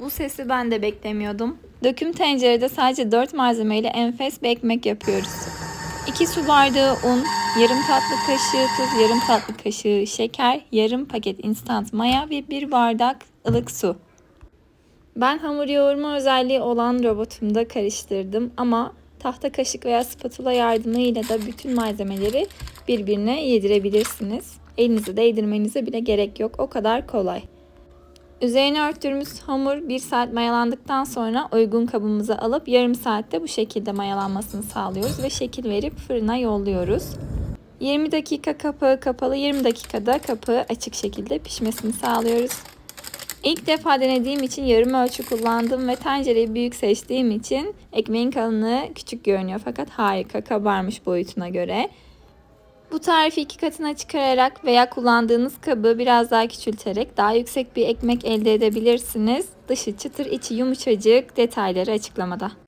Bu sesi ben de beklemiyordum. Döküm tencerede sadece 4 malzemeyle enfes bir ekmek yapıyoruz. 2 su bardağı un, yarım tatlı kaşığı tuz, yarım tatlı kaşığı şeker, yarım paket instant maya ve 1 bardak ılık su. Ben hamur yoğurma özelliği olan robotumda karıştırdım ama tahta kaşık veya spatula yardımıyla da bütün malzemeleri birbirine yedirebilirsiniz. Elinizi değdirmenize bile gerek yok. O kadar kolay. Üzerine örttüğümüz hamur 1 saat mayalandıktan sonra uygun kabımıza alıp yarım saatte bu şekilde mayalanmasını sağlıyoruz ve şekil verip fırına yolluyoruz. 20 dakika kapağı kapalı, 20 dakikada kapağı açık şekilde pişmesini sağlıyoruz. İlk defa denediğim için yarım ölçü kullandım ve tencereyi büyük seçtiğim için ekmeğin kalınlığı küçük görünüyor fakat harika kabarmış boyutuna göre. Bu tarifi iki katına çıkararak veya kullandığınız kabı biraz daha küçülterek daha yüksek bir ekmek elde edebilirsiniz. Dışı çıtır, içi yumuşacık. Detayları açıklamada.